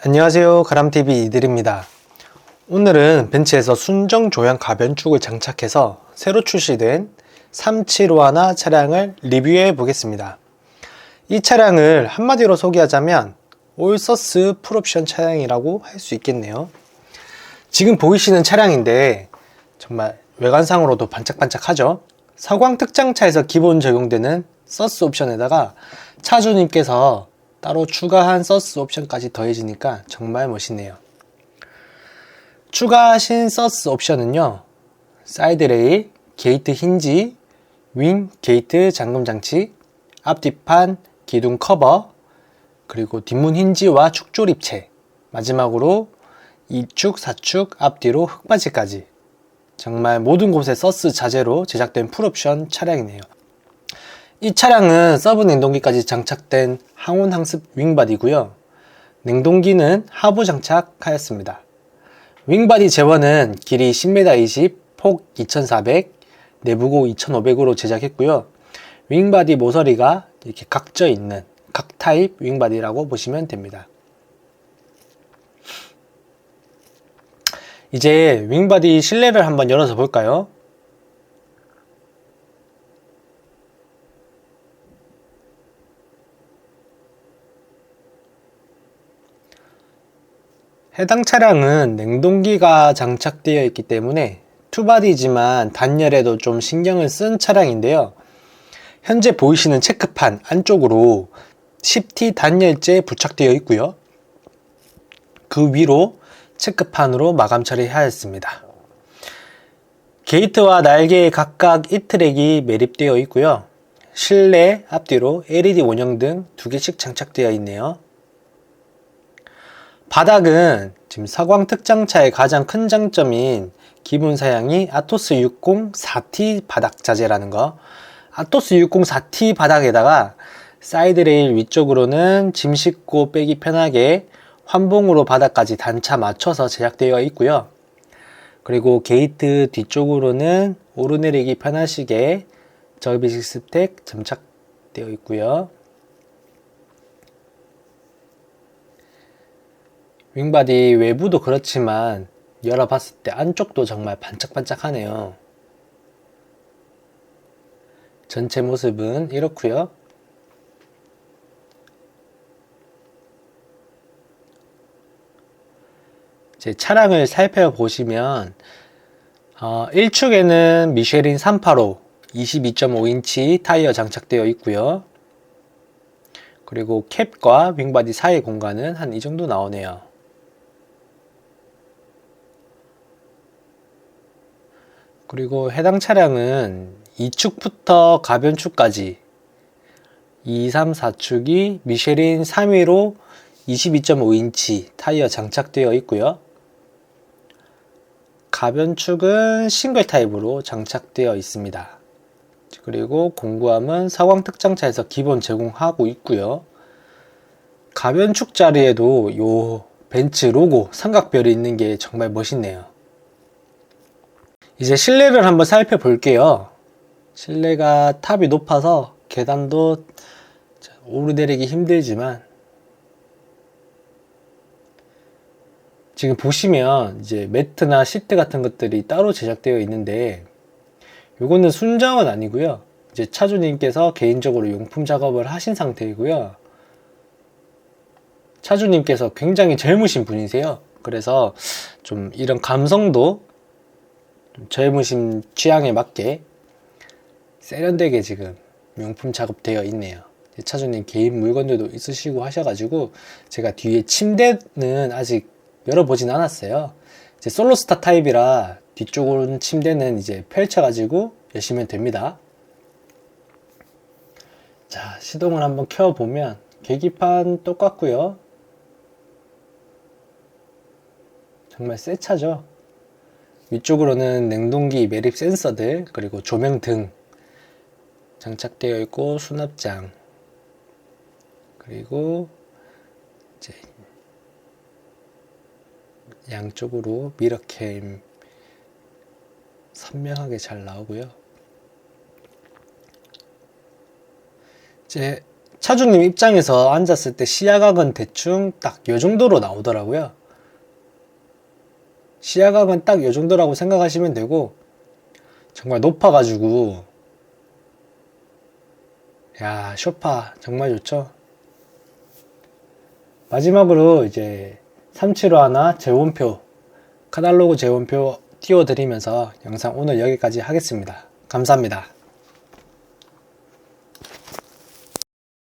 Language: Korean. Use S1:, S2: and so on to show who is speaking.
S1: 안녕하세요. 가람TV 이들입니다. 오늘은 벤츠에서 순정 조향 가변축을 장착해서 새로 출시된 375 차량을 리뷰해 보겠습니다. 이 차량을 한마디로 소개하자면 올서스 풀옵션 차량이라고 할 수 있겠네요. 지금 보이시는 차량인데 정말 외관상으로도 반짝반짝하죠? 서광 특장차에서 기본 적용되는 서스 옵션에다가 차주님께서 따로 추가한 서스 옵션까지 더해지니까 정말 멋있네요. 추가하신 서스 옵션은요. 사이드 레일, 게이트 힌지, 윙 게이트 잠금 장치, 앞뒤판 기둥 커버, 그리고 뒷문 힌지와 축조립체, 마지막으로 2축, 4축, 앞뒤로 흙바지까지 정말 모든 곳에 서스 자재로 제작된 풀옵션 차량이네요. 이 차량은 서브 냉동기까지 장착된 항온 항습 윙바디고요. 냉동기는 하부 장착하였습니다. 윙바디 재원은 길이 10m 20, 폭 2400, 내부고 2500으로 제작했고요. 윙바디 모서리가 이렇게 각져 있는 각 타입 윙바디라고 보시면 됩니다. 이제 윙바디 실내를 한번 열어서 볼까요? 해당 차량은 냉동기가 장착되어 있기 때문에 투바디지만 단열에도 좀 신경을 쓴 차량인데요. 현재 보이시는 체크판 안쪽으로 10T 단열재 부착되어 있고요. 그 위로 체크판으로 마감 처리하였습니다. 게이트와 날개에 각각 이 트랙이 매립되어 있고요. 실내 앞뒤로 LED 원형 등 두 개씩 장착되어 있네요. 바닥은 지금 서광 특장차의 가장 큰 장점인 기본 사양이 아토스 60 4T 바닥 자재라는 거. 아토스 60 4T 바닥에다가 사이드 레일 위쪽으로는 짐 싣고 빼기 편하게 환봉으로 바닥까지 단차 맞춰서 제작되어 있고요. 그리고 게이트 뒤쪽으로는 오르내리기 편하시게 절비식 스택 장착되어 있고요. 윙바디 외부도 그렇지만 열어봤을 때 안쪽도 정말 반짝반짝하네요. 전체 모습은 이렇고요. 제 차량을 살펴보시면 어, 1축에는 미쉐린 385 22.5인치 타이어 장착되어 있고요. 그리고 캡과 윙바디 사이 공간은 한 이 정도 나오네요. 그리고 해당 차량은 2축부터 가변축까지 2, 3, 4축이 미쉐린 3위로 22.5인치 타이어 장착되어 있고요. 가변축은 싱글 타입으로 장착되어 있습니다. 그리고 공구함은 사광 특장차에서 기본 제공하고 있고요. 가변축 자리에도 요 벤츠 로고 삼각별이 있는 게 정말 멋있네요. 이제 실내를 한번 살펴볼게요. 실내가 탑이 높아서 계단도 오르내리기 힘들지만 지금 보시면 이제 매트나 시트 같은 것들이 따로 제작되어 있는데 요거는 순정은 아니고요. 이제 차주님께서 개인적으로 용품 작업을 하신 상태이고요. 차주님께서 굉장히 젊으신 분이세요. 그래서 좀 이런 감성도 젊으신 취향에 맞게 세련되게 지금 명품 작업되어 있네요. 차주님 개인 물건들도 있으시고 하셔가지고 제가 뒤에 침대는 아직 열어보진 않았어요. 이제 솔로스타 타입이라 뒤쪽은 침대는 이제 펼쳐가지고 여시면 됩니다. 자, 시동을 한번 켜보면 계기판 똑같고요. 정말 새 차죠. 위쪽으로는 냉동기 매립 센서들 그리고 조명 등 장착되어 있고 수납장 그리고 이제 양쪽으로 미러캠 선명하게 잘 나오고요. 이제 차주님 입장에서 앉았을 때 시야각은 대충 딱요 정도로 나오더라고요. 시야각은 딱요 정도라고 생각하시면 되고 정말 높아가지고 야 쇼파 정말 좋죠. 마지막으로 이제 375 재원표 카탈로그 재원표 띄워드리면서 영상 오늘 여기까지 하겠습니다. 감사합니다.